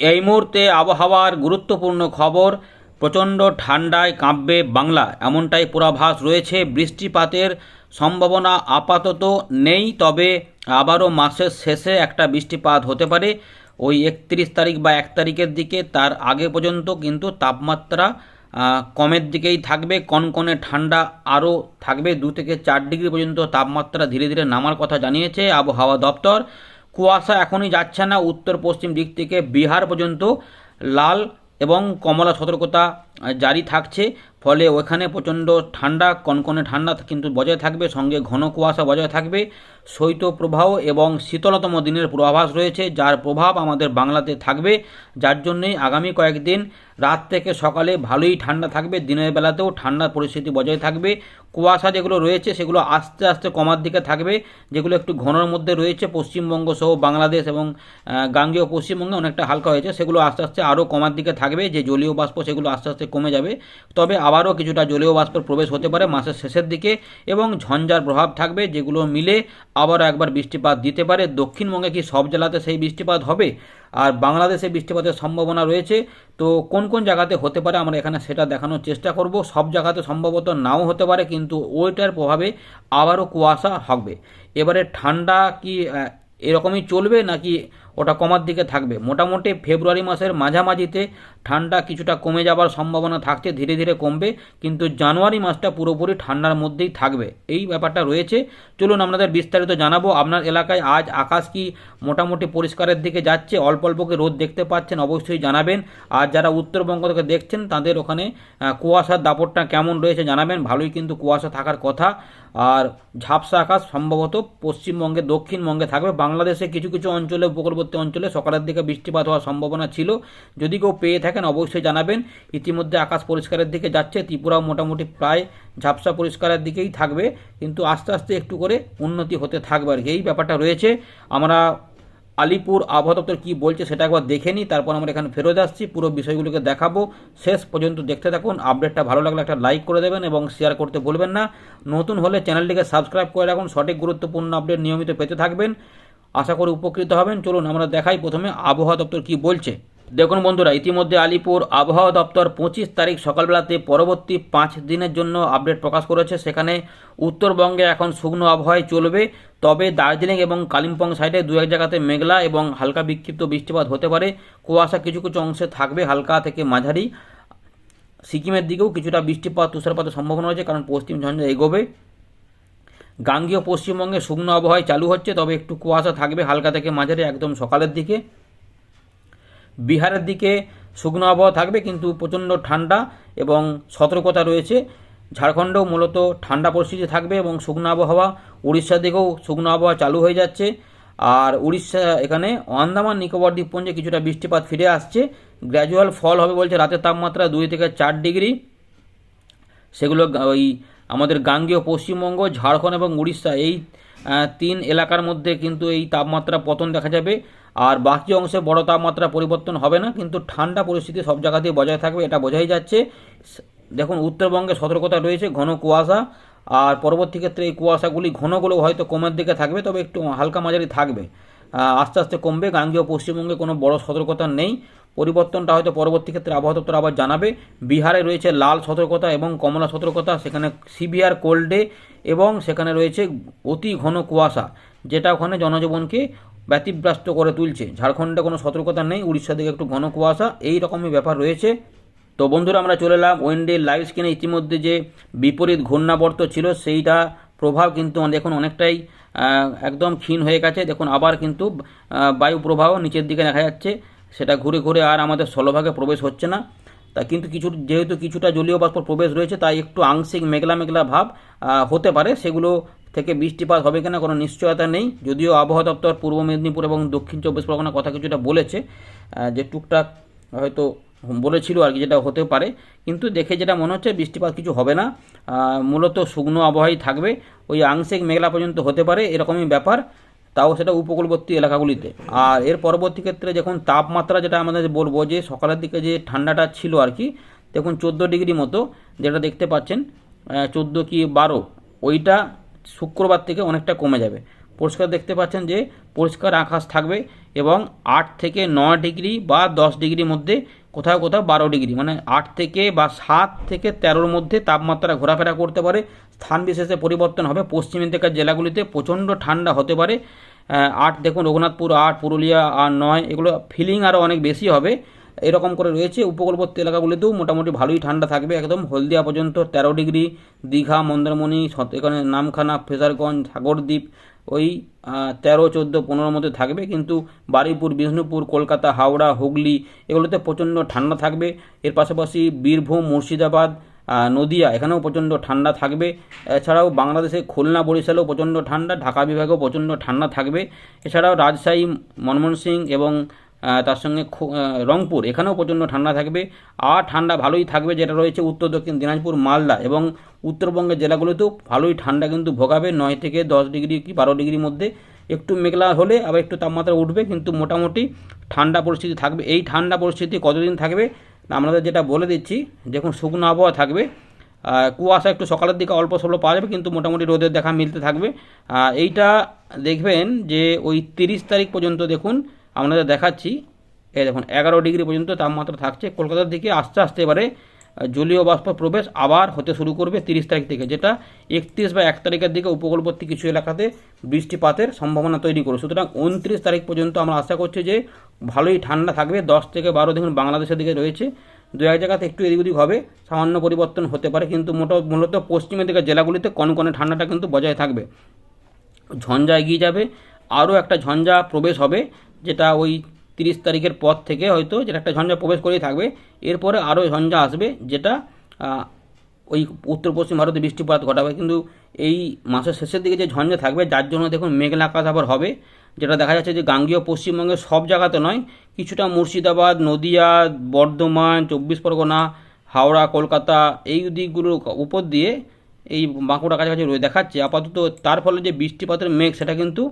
এই মুহূর্তে আবহাওয়ার গুরুত্বপূর্ণ খবর, প্রচণ্ড ঠান্ডায় কাঁপবে বাংলা। এমনটাই পূর্বাভাস রয়েছে বৃষ্টিপাতের সম্ভাবনা আপাতত নেই, তবে আবারও মাসের শেষে একটা বৃষ্টিপাত হতে পারে। ওই একত্রিশ তারিখ বা এক তারিখের দিকে তার আগে পর্যন্ত কিন্তু তাপমাত্রা কমের দিকেই থাকবে। কনকনে ঠান্ডা আরও থাকবে। দু থেকে চার ডিগ্রি পর্যন্ত তাপমাত্রা ধীরে ধীরে নামার কথা জানিয়েছে আবহাওয়া দপ্তর। কুয়াশা এখনই যাচ্ছে না। উত্তর, পশ্চিম দিক থেকে বিহার পর্যন্ত লাল এবং কমলা সতর্কতা জারি থাকছে। ফলে ওখানে প্রচণ্ড ঠান্ডা, কনকনে ঠান্ডা কিন্তু বজায় থাকবে। সঙ্গে ঘন কুয়াশা বজায় থাকবে। শৈত্যপ্রবাহ এবং শীতলতম দিনের পূর্বাভাস রয়েছে, যার প্রভাব আমাদের বাংলাতে থাকবে। যার জন্যই আগামী কয়েকদিন রাত থেকে সকালে ভালোই ঠান্ডা থাকবে, দিনের বেলাতেও ঠান্ডার পরিস্থিতি বজায় থাকবে। কুয়াশা যেগুলো রয়েছে, সেগুলো আস্তে আস্তে কমার দিকে থাকবে, যেগুলো একটু ঘনর মধ্যে রয়েছে। পশ্চিমবঙ্গ সহ বাংলাদেশ এবং গাঙ্গেয় পশ্চিমবঙ্গে অনেকটা হালকা হয়েছে, সেগুলো আস্তে আস্তে আরও কমার দিকে থাকবে। যে জলীয় বাষ্প, সেগুলো আস্তে আস্তে কমে যাবে। তবে আবারও কিছুটা জলীয় বাষ্পের প্রবেশ হতে পারে মাসের শেষের দিকে এবং ঝঞ্ঝার প্রভাব থাকবে, যেগুলো মিলে আবারও একবার বৃষ্টিপাত দিতে পারে। দক্ষিণবঙ্গে কি সব জেলাতে সেই বৃষ্টিপাত হবে? আর বাংলাদেশে বৃষ্টিপাতের সম্ভাবনা রয়েছে। তো কোন কোন জায়গাতে হতে পারে আমরা এখানে সেটা দেখানোর চেষ্টা করব। সব জায়গাতে সম্ভবত নাও হতে পারে, কিন্তু ওইটার প্রভাবে আবারও কুয়াশা হবে এবারে ঠান্ডা কি এরকমই চলবে নাকি ওটা কমার দিকে থাকবে। মোটামুটি ফেব্রুয়ারি মাসের মাঝামাঝিতে ঠান্ডা কিছুটা কমে যাবার সম্ভাবনা থাকছে, ধীরে ধীরে কমবে, কিন্তু জানুয়ারি মাসটা পুরোপুরি ঠান্ডার মধ্যেই থাকবে। এই ব্যাপারটা রয়েছে। চলুন আপনাদের বিস্তারিত জানাব, আপনার এলাকায় আজ আকাশ কি মোটামুটি পরিষ্কারের দিকে যাচ্ছে? অল্প অল্প করে রোদ দেখতে পাচ্ছেন? অবশ্যই জানাবেন। আর যারা উত্তরবঙ্গ থেকে দেখছেন, তাদের ওখানে কুয়াশার দাপটটা কেমন রয়েছে জানাবেন। ভালোই কিন্তু কুয়াশা থাকার কথা। আর ঝাপসা আকাশ সম্ভবত পশ্চিমবঙ্গে, দক্ষিণবঙ্গে থাকবে। বাংলাদেশে কিছু কিছু অঞ্চলে উপকূলবর্তী অঞ্চলে সকালের দিকে বৃষ্টিপাত হওয়ার সম্ভাবনা ছিল। যদি কেউ পেয়ে থাকেন, অবশ্যই জানাবেন। ইতিমধ্যে আকাশ পরিষ্কারের দিকে যাচ্ছে। ত্রিপুরাও মোটামুটি প্রায় ঝাপসা পরিষ্কারের দিকেই থাকবে। কিন্তু আস্তে আস্তে একটু করে উন্নতি হতে থাকবে আর এই ব্যাপারটা রয়েছে। আমরা আলিপুর আবহাওয়া দপ্তর কী বলছে সেটা একবার দেখে নিই। তারপর আমরা এখানে ফেরত আসছি। পুরো বিষয়গুলোকে দেখাবো। শেষ পর্যন্ত দেখতে থাকুন। আপডেটটা ভালো লাগলে একটা লাইক করে দেবেন এবং শেয়ার করতে ভুলবেন না। নতুন হলে চ্যানেলটিকে সাবস্ক্রাইব করে রাখুন। সঠিক গুরুত্বপূর্ণ আপডেট নিয়মিত পেতে থাকবেন। আশা করি উপকৃত হবেন। চলুন আমরা দেখাই প্রথমে আবহাওয়া দপ্তর কী বলছে। দেখুন বন্ধুরা, ইতিমধ্যে আলিপুর আবহাওয়া দপ্তর পঁচিশ তারিখ সকালবেলাতে পরবর্তী পাঁচ দিনের জন্য আপডেট প্রকাশ করেছে। সেখানে উত্তরবঙ্গে এখন শুকনো আবহাওয়ায় চলবে। তবে দার্জিলিং এবং কালিম্পং সাইডে দু এক জায়গাতে মেঘলা এবং হালকা বিক্ষিপ্ত বৃষ্টিপাত হতে পারে। কুয়াশা কিছু কিছু অংশে থাকবে, হালকা থেকে মাঝারি। সিকিমের দিকেও কিছুটা বৃষ্টিপাত, তুষারপাতের সম্ভাবনা রয়েছে, কারণ পশ্চিম ঝঞ্ঝা এগোবে। গাঙ্গীয় পশ্চিমবঙ্গে শুকনো আবহাওয়ায় চালু হচ্ছে, তবে একটু কুয়াশা থাকবে হালকা থেকে মাঝারি একদম সকালের দিকে। বিহারের দিকে শুকনো আবহাওয়া থাকবে, কিন্তু প্রচণ্ড ঠান্ডা এবং সতর্কতা রয়েছে। ঝাড়খণ্ডেও মূলত ঠান্ডা পরিস্থিতি থাকবে এবং শুকনো আবহাওয়া, উড়িষ্যার দিকেও শুকনো আবহাওয়া চালু হয়ে যাচ্ছে। আর উড়িষ্যা, এখানে আন্দামান, নিকোবর দ্বীপপুঞ্জে কিছুটা বৃষ্টিপাত ফিরে আসছে। গ্র্যাজুয়াল ফল হবে বলছে রাতের তাপমাত্রা দুই থেকে চার ডিগ্রি। সেগুলো ওই আমাদের গাঙ্গেয় পশ্চিমবঙ্গ, ঝাড়খণ্ড এবং উড়িষ্যা এই তিন এলাকার মধ্যে কিন্তু এই তাপমাত্রা পতন দেখা যাবে। আর বাকি অংশে বড় তাপমাত্রা পরিবর্তন হবে না, কিন্তু ঠান্ডা পরিস্থিতি সব জায়গাতেই বজায় থাকবে, এটা বোঝাই যাচ্ছে। দেখুন, উত্তরবঙ্গে সতর্কতা রয়েছে, ঘন কুয়াশা। আর পরবর্তী ক্ষেত্রে এই কুয়াশাগুলি ঘনগুলো হয়তো কমের দিকে থাকবে, তবে একটু হালকা মাঝারি থাকবে। আস্তে আস্তে কমবে, গাঙ্গেয় পশ্চিমবঙ্গে কোনো বড় সতর্কতা নেই। পরিবর্তনটা হয়তো পরবর্তী ক্ষেত্রে আবহাওয়া দপ্তর আবার জানাবে। বিহারে রয়েছে লাল সতর্কতা এবং কমলা সতর্কতা, সেখানে সিভিয়ার কোল্ড এবং সেখানে রয়েছে অতি ঘন কুয়াশা, যেটা ওখানে জনজীবনকে ব্যতিব্যস্ত করে তুলছে। ঝাড়খণ্ডে কোনো সতর্কতা নেই উড়িষ্যা দিকে একটু ঘন কুয়াশা, এই রকমই ব্যাপার রয়েছে। তো বন্ধুরা, আমরা চলে এলাম ওয়েন্ডে লাইভ স্ক্রিনে। ইতিমধ্যে যে বিপরীত ঘূর্ণাবর্ত ছিল, সেইটা প্রভাব কিন্তু দেখুন, অনেকটাই একদম ক্ষীণ হয়ে গেছে। দেখুন, আবার কিন্তু বায়ু প্রবাহ নিচের দিকে দেখা যাচ্ছে। সেটা ঘুরে ঘুরে আর আমাদের স্থলভাগে প্রবেশ হচ্ছে না। তা কিন্তু কিছু, যেহেতু কিছুটা জলীয় বাষ্প প্রবেশ রয়েছে, তাই একটু আংশিক মেঘলা মেঘলা ভাব হতে পারে। সেগুলো থেকে বৃষ্টিপাত হবে কিনা কোনো নিশ্চয়তা নেই। যদিও আবহাওয়া দপ্তর পূর্ব মেদিনীপুর এবং দক্ষিণ চব্বিশ পরগনার কথা কিছুটা বলেছে যে টুকটাক হয়তো বলেছিল আর কি যেটা হতে পারে। কিন্তু দেখে যেটা মনে হচ্ছে, বৃষ্টিপাত কিছু হবে না। মূলত শুকনো আবহাওয়াই থাকবে। ওই আংশিক মেঘলা পর্যন্ত হতে পারে, এরকমই ব্যাপার। তাও সেটা উপকূলবর্তী এলাকাগুলিতে। আর এর পরবর্তী ক্ষেত্রে যখন তাপমাত্রা যেটা আমাদের বলব যে সকালের দিকে যে ঠান্ডাটা ছিল আর কি, দেখুন চোদ্দ ডিগ্রি মতো যেটা দেখতে পাচ্ছেন চোদ্দ কি বারো, ওইটা শুক্রবার থেকে অনেকটা কমে যাবে। পরিষ্কার দেখতে পাচ্ছেন যে পরিষ্কার আকাশ থাকবে এবং আট থেকে নয় ডিগ্রি বা দশ ডিগ্রির মধ্যে কোথাও কোথাও বারো ডিগ্রি মানে আট থেকে বা সাত থেকে তেরোর মধ্যে তাপমাত্রা ঘোরাফেরা করতে পারে। স্থান বিশেষে পরিবর্তন হবে। পশ্চিম দিকের জেলাগুলিতে প্রচণ্ড ঠান্ডা হতে পারে। আট দেখুন, রঘুনাথপুর আট, পুরুলিয়া আর নয়, এগুলো ফিলিং আরও অনেক বেশি হবে। এরকম করে রয়েছে। উপকূলবর্তী এলাকাগুলিতেও মোটামুটি ভালোই ঠান্ডা থাকবে একদম। হলদিয়া পর্যন্ত তেরো ডিগ্রি, দীঘা, মন্দারমণি এখানে নামখানা, ফেজারগঞ্জ সাগরদ্বীপ ওই তেরো, চোদ্দ, পনেরোর মধ্যে থাকবে। কিন্তু বারুইপুর, বিষ্ণুপুর, কলকাতা, হাওড়া, হুগলি এগুলোতে প্রচণ্ড ঠান্ডা থাকবে। এর পাশাপাশি বীরভূম, মুর্শিদাবাদ নদিয়া এখানেও প্রচণ্ড ঠান্ডা থাকবে। এছাড়াও বাংলাদেশে খুলনা, বরিশালেও প্রচণ্ড ঠান্ডা, ঢাকা বিভাগেও প্রচণ্ড ঠান্ডা থাকবে। এছাড়াও রাজশাহী, মনমোহন সিং এবং তার সঙ্গে রংপুর, এখানেও প্রচণ্ড ঠান্ডা থাকবে। আর ঠান্ডা ভালোই থাকবে যেটা রয়েছে উত্তর দক্ষিণ দিনাজপুর, মালদা এবং উত্তরবঙ্গের জেলাগুলোতেও ভালোই ঠান্ডা কিন্তু ভোগাবে নয় থেকে দশ ডিগ্রি কি বারো ডিগ্রির মধ্যে। একটু মেঘলা হলে আবার একটু তাপমাত্রা উঠবে, কিন্তু মোটামুটি ঠান্ডা পরিস্থিতি থাকবে। এই ঠান্ডা পরিস্থিতি কতদিন থাকবে? না আপনাদের যেটা বলে দিচ্ছি, দেখুন শুকনো আবহাওয়া থাকবে। কুয়াশা একটু সকালের দিকে অল্প স্বল্প পাওয়া যাবে, কিন্তু মোটামুটি রোদের দেখা মিলতে থাকবে। এইটা দেখবেন যে ওই তিরিশ তারিখ পর্যন্ত দেখুন আপনাদের দেখাচ্ছি। এই দেখুন, এগারো ডিগ্রি পর্যন্ত তাপমাত্রা থাকছে। কলকাতার দিকে আস্তে আস্তে এবারে জলীয় বাষ্প প্রবেশ আবার হতে শুরু করবে তিরিশ তারিখ থেকে, যেটা একত্রিশ বা এক তারিখের দিকে উপকূলবর্তী কিছু এলাকাতে বৃষ্টিপাতের সম্ভাবনা তৈরি করবে। সুতরাং উনত্রিশ তারিখ পর্যন্ত আমরা আশা করছি যে ভালোই ঠান্ডা থাকবে। দশ থেকে বারো দেখুন বাংলাদেশের দিকে রয়েছে। দু এক জায়গাতে একটু এদিক ওদিক হবে, সামান্য পরিবর্তন হতে পারে, কিন্তু মোটা, মূলত পশ্চিমের দিকের জেলাগুলিতে কনকনে ঠান্ডাটা কিন্তু বজায় থাকবে। ঝঞ্ঝা এগিয়ে যাবে, আরও একটা ঝঞ্ঝা প্রবেশ হবে। যেটা ওই তিরিশ তারিখের পর থেকে হয়তো যেটা একটা ঝঞ্ঝা প্রবেশ করেই থাকবে। এরপরে আরও ঝঞ্ঝা আসবে যেটা ওই উত্তর পশ্চিম ভারতে বৃষ্টিপাত ঘটাবে। কিন্তু এই মাসের শেষের দিকে যে ঝঞ্ঝা থাকবে, যার জন্য দেখুন মেঘলা আকাশ আবার হবে। যেটা দেখা যাচ্ছে যে গাঙ্গীয় পশ্চিমবঙ্গের সব জায়গাতে নয়, কিছুটা মুর্শিদাবাদ, নদিয়া, বর্ধমান, চব্বিশ পরগনা, হাওড়া, কলকাতা এই দিকগুলোর উপর দিয়ে এই বাঁকুড়া কাছাকাছি রয়ে দেখাচ্ছে। আপাতত তার ফলে যে বৃষ্টিপাতের মেঘ, সেটা কিন্তু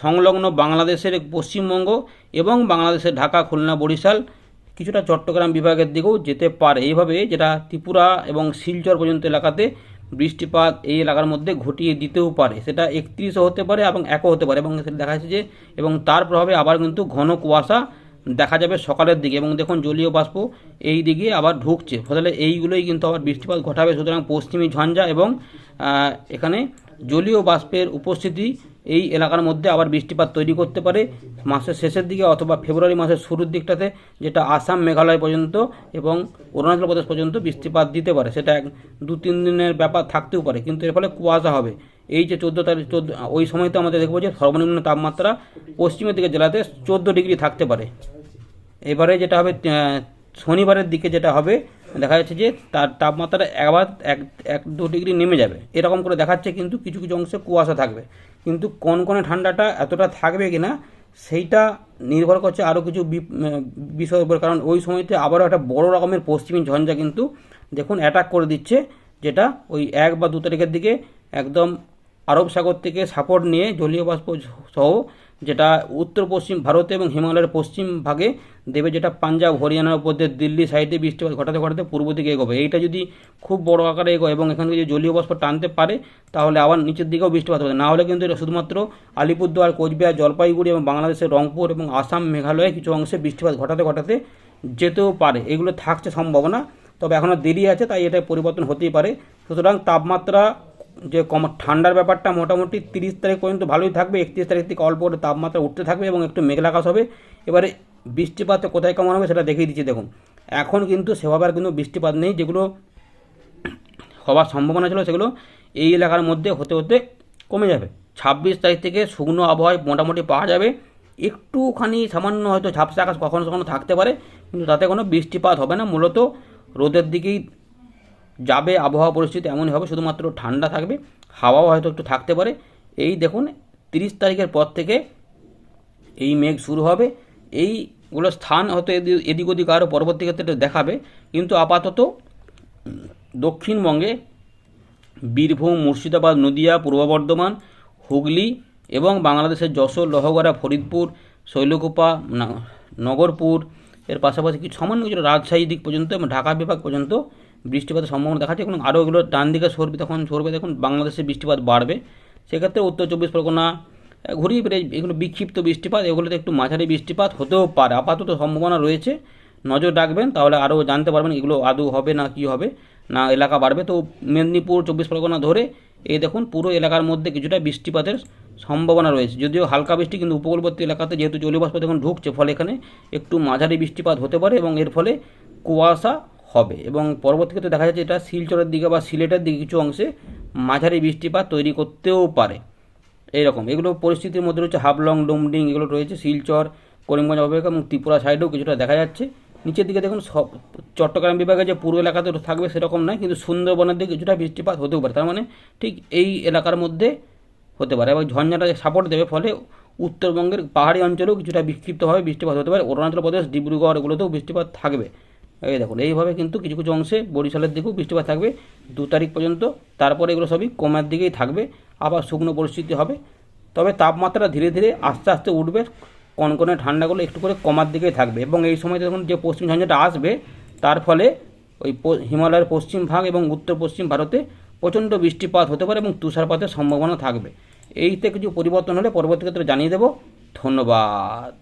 সংলগ্ন বাংলাদেশের পশ্চিমবঙ্গ এবং বাংলাদেশের ঢাকা, খুলনা, বরিশাল, কিছুটা চট্টগ্রাম বিভাগের দিকেও যেতে পারে। এইভাবে যেটা ত্রিপুরা এবং শিলচর পর্যন্ত এলাকাতে বৃষ্টিপাত এই এলাকার মধ্যে ঘটিয়ে দিতেও পারে। সেটা একত্রিশও হতে পারে এবং একও হতে পারে এবং সেটা দেখা যাচ্ছে যে এবং তার প্রভাবে আবার কিন্তু ঘন কুয়াশা দেখা যাবে সকালের দিকে এবং দেখুন জলীয় বাষ্প এই দিকে আবার ঢুকছে। ফলে এইগুলোই কিন্তু আবার বৃষ্টিপাত ঘটাবে। সুতরাং পশ্চিমী ঝঞ্ঝা এবং এখানে জলীয় বাষ্পের উপস্থিতি এই এলাকার মধ্যে আবার বৃষ্টিপাত তৈরি করতে পারে। মাসের শেষের দিকে অথবা ফেব্রুয়ারি মাসের শুরুর দিকটাতে যেটা আসাম, মেঘালয় পর্যন্ত এবং অরুণাচল প্রদেশ পর্যন্ত বৃষ্টিপাত দিতে পারে। সেটা এক দু তিন দিনের ব্যাপার থাকতেও পারে, কিন্তু এর ফলে কুয়াশা হবে। এই যে চোদ্দ তারিখ, চোদ্দ, ওই সময়তে আমাদের দেখব যে সর্বনিম্ন তাপমাত্রা পশ্চিমের দিকে জেলাতে চোদ্দ ডিগ্রি থাকতে পারে। এবারে যেটা হবে শনিবারের দিকে যেটা হবে দেখা যাচ্ছে যে তার তাপমাত্রা আবার এক এক, দু ডিগ্রি নেমে যাবে। এরকম করে দেখাচ্ছে কিন্তু কিছু কিছু অংশে কুয়াশা থাকবে। কিন্তু কনকনে ঠান্ডাটা এতটা থাকবে কি না সেইটা নির্ভর করছে আরও কিছু বিষয়ের উপর। কারণ ওই সময়তে আবারও একটা বড় রকমের পশ্চিমী ঝঞ্ঝা কিন্তু দেখুন অ্যাটাক করে দিচ্ছে, যেটা ওই এক বা দু তারিখের দিকে একদম আরব সাগর থেকে সাপোর্ট নিয়ে জলীয় বাষ্প সহ যেটা উত্তর পশ্চিম ভারতে এবং হিমালয়ের পশ্চিম ভাগে দেবে, যেটা পাঞ্জাব হরিয়ানার উপর দিয়ে দিল্লি সাইডে বৃষ্টিপাত ঘটাতে ঘটাতে পূর্ব দিকে এগোবে। এইটা যদি খুব বড় আকারে এগোয় এবং এখান যদি জলীয় টানতে পারে, তাহলে আবার নিচের দিকেও বৃষ্টিপাত হবে। না হলে কিন্তু এটা শুধুমাত্র আলিপুরদুয়ার, কোচবিহার, জলপাইগুড়ি এবং বাংলাদেশের রংপুর এবং আসাম, মেঘালয়ে কিছু অংশে বৃষ্টিপাত ঘটাতে ঘটাতে যেতেও পারে। এগুলো থাকছে সম্ভাবনা, তবে এখনও দেরি আছে, তাই এটা পরিবর্তন হতেই পারে। সুতরাং তাপমাত্রা যে কম ঠান্ডার ব্যাপারটা মোটামুটি তিরিশ তারিখ পর্যন্ত ভালোই থাকবে, একত্রিশ তারিখ থেকে অল্প করে তাপমাত্রা উঠতে থাকবে এবং একটু মেঘলা আকাশ হবে। এবারে বৃষ্টিপাত কোথায় কেমন হবে সেটা দেখিয়ে দিচ্ছি, দেখুন। এখন কিন্তু সেভাবে আর কিন্তু বৃষ্টিপাত নেই, যেগুলো হওয়ার সম্ভাবনা ছিল সেগুলো এই এলাকার মধ্যে হতে হতে কমে যাবে। ছাব্বিশ তারিখ থেকে শুকনো আবহাওয়ায় মোটামুটি পাওয়া যাবে। একটুখানি সামান্য হয়তো ঝাপসা আকাশ কখনো কখনো থাকতে পারে, কিন্তু তাতে কোনো বৃষ্টিপাত হবে না। মূলত রোদের দিকেই যাবে আবহাওয়া পরিস্থিতি এমনই হবে, শুধুমাত্র ঠান্ডা থাকবে, হাওয়াও হয়তো একটু থাকতে পারে। এই দেখুন, তিরিশ তারিখের পর থেকে এই মেঘ শুরু হবে। এইগুলো স্থান হয়তো এদি- এদিক ওদিক আরও পরবর্তী ক্ষেত্রে দেখাবে। কিন্তু আপাতত দক্ষিণবঙ্গে বীরভূম, মুর্শিদাবাদ, নদিয়া, পূর্ব বর্ধমান, হুগলি এবং বাংলাদেশের যশোর, লহগড়া, ফরিদপুর, শৈলকুপা নগরপুর, এর পাশাপাশি কিছু সামান্য কিছু রাজশাহী দিক পর্যন্ত এবং ঢাকা বিভাগ পর্যন্ত বৃষ্টিপাতের সম্ভাবনা দেখা দেখাচ্ছে। এবং আরও এগুলো ডান দিকে সরবে, তখন সরবে দেখুন বাংলাদেশে বৃষ্টিপাত বাড়বে। সেক্ষেত্রে উত্তর চব্বিশ পরগনা ঘুরিয়ে ফিরে এগুলো বিক্ষিপ্ত বৃষ্টিপাত, এগুলোতে একটু মাঝারি বৃষ্টিপাত হতেও পারে। আপাতত সম্ভাবনা রয়েছে। নজর রাখবেন, তাহলে আরও জানতে পারবেন এগুলো আদৌ হবে না কি হবে, না এলাকা বাড়বে। তো মেদিনীপুর, চব্বিশ পরগনা ধরে এই দেখুন পুরো এলাকার মধ্যে কিছুটা বৃষ্টিপাতের সম্ভাবনা রয়েছে। যদিও হালকা বৃষ্টি, কিন্তু উপকূলবর্তী এলাকাতে যেহেতু জলীয়বাষ্প এখন ঢুকছে, ফলে এখানে একটু মাঝারি বৃষ্টিপাত হতে পারে এবং এর ফলে কুয়াশা হবে। এবং পরবর্তী ক্ষেত্রে দেখা যাচ্ছে এটা শিলচরের দিকে বা সিলেটের দিকে কিছু অংশে মাঝারি বৃষ্টিপাত তৈরি করতেও পারে। এইরকম। এগুলো পরিস্থিতির মধ্যে রয়েছে। হাবলং, ডুমডিং এগুলো রয়েছে। শিলচর, করিমগঞ্জ অববাহিকা এবং ত্রিপুরা সাইডেও কিছুটা দেখা যাচ্ছে। নিচের দিকে দেখুন, সব চট্টগ্রাম বিভাগে যে পূর্ব এলাকাতে থাকবে সেরকম নয়, কিন্তু সুন্দরবনের দিকে কিছুটা বৃষ্টিপাত হতেও পারে। তার মানে ঠিক এই এলাকার মধ্যে হতে পারে। এবং ঝঞ্ঝাটা সাপোর্ট দেবে, ফলে উত্তরবঙ্গের পাহাড়ি অঞ্চলেও কিছুটা বিক্ষিপ্তভাবে বৃষ্টিপাত হতে পারে। অরুণাচল প্রদেশ, ডিব্রুগড় এগুলোতেও বৃষ্টিপাত থাকবে। এই দেখুন, এইভাবে কিন্তু কিছু কিছু অংশে বরিশালের দিকেও বৃষ্টিপাত থাকবে। দু তারিখ পর্যন্ত তারপরে এগুলো সবই কমার দিকেই থাকবে, আবার শুকনো পরিস্থিতি হবে। তবে তাপমাত্রা ধীরে ধীরে আস্তে আস্তে উঠবে, কনকনে ঠান্ডাগুলো একটু করে কমার দিকেই থাকবে। এবং এই সময় যখন যে পশ্চিম ঝঞ্ঝাটা আসবে, তার ফলে ওই হিমালয়ের পশ্চিম ভাগ এবং উত্তর পশ্চিম ভারতে প্রচণ্ড বৃষ্টিপাত হতে পারে এবং তুষারপাতের সম্ভাবনা থাকবে। এইতে কিছু পরিবর্তন হলে পরবর্তী ক্ষেত্রে জানিয়ে দেবো। ধন্যবাদ।